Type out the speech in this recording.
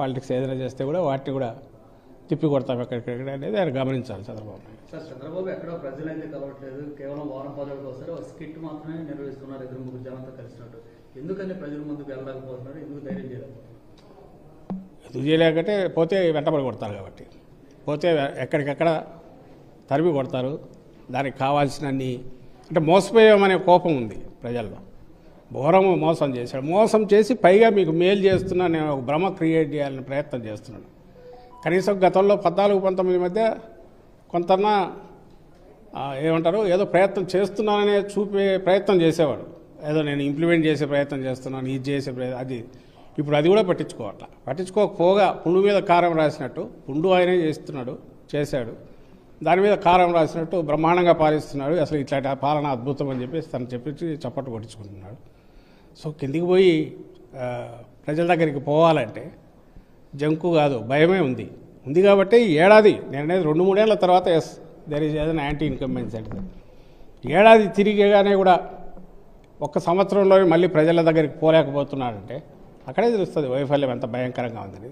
Politics ఏదైనా చేస్తే కూడా వాటిని కూడా తిప్పి కొడతాం ఎక్కడికెక్కడ అనేది ఆయన గమనించాలి చంద్రబాబు నాయుడు. సార్ చంద్రబాబు ఎక్కడో ప్రజలైతే కలవట్లేదు కేవలం వారం పదవులకు వస్తారు. ఒక స్కిట్ మాత్రమే నిర్వహిస్తున్నారు ఇద్దరు ముగ్గురు జనంతో కలిసినట్టు. ఎందుకని ప్రజల ముందుకు వెళ్ళలేకపోతున్నారు? ఎందుకు ధైర్యం చేయలేకపోతున్నారు? ఎందుకు చేయలేకంటే పోతే వెంటబడి కొడతారు కాబట్టి. పోతే ఎక్కడికెక్కడ తరిమి కొడతారు. దానికి కావాల్సినన్ని అంటే మోసపోయామనే కోపం ఉంది ప్రజల్లో. ఘోరము మోసం చేశాడు. మోసం చేసి పైగా మీకు మేలు చేస్తున్నా నేను ఒక భ్రమ క్రియేట్ చేయాలని ప్రయత్నం చేస్తున్నాను కనీసం గతంలో పద్నాలుగు పంతొమ్మిది మధ్య కొంతన్నా ఏమంటారు ఏదో ప్రయత్నం చేస్తున్నాననే చూపే ప్రయత్నం చేసేవాడు. ఏదో నేను ఇంప్లిమెంట్ చేసే ప్రయత్నం చేస్తున్నాను ఇది చేసే ప్రయత్నం అది. ఇప్పుడు అది కూడా పట్టించుకోవట్ల. పట్టించుకోకపోగా పుండు మీద కారం రాసినట్టు పుండు ఆయనే చేస్తున్నాడు చేశాడు. దాని మీద కారం రాసినట్టు బ్రహ్మాండంగా పాలిస్తున్నాడు. అసలు ఇట్లాంటి పాలన అద్భుతం అని చెప్పేసి తను చెప్పి చప్పట్లు కొట్టించుకుంటున్నాడు. సో కిందికి పోయి ప్రజల దగ్గరికి పోవాలంటే జంకు కాదు భయమే ఉంది. ఉంది కాబట్టి ఈ ఏడాది నేను అనేది రెండు మూడేళ్ళ తర్వాత ఎస్ దర్ ఈజ్ ఏదైనా యాంటీ ఇన్కంబెన్స్ అంటే ఏడాది తిరిగేగానే కూడా ఒక్క సంవత్సరంలో మళ్ళీ ప్రజల దగ్గరికి పోలేకపోతున్నాడంటే అక్కడే తెలుస్తుంది వైఫల్యం ఎంత భయంకరంగా ఉందని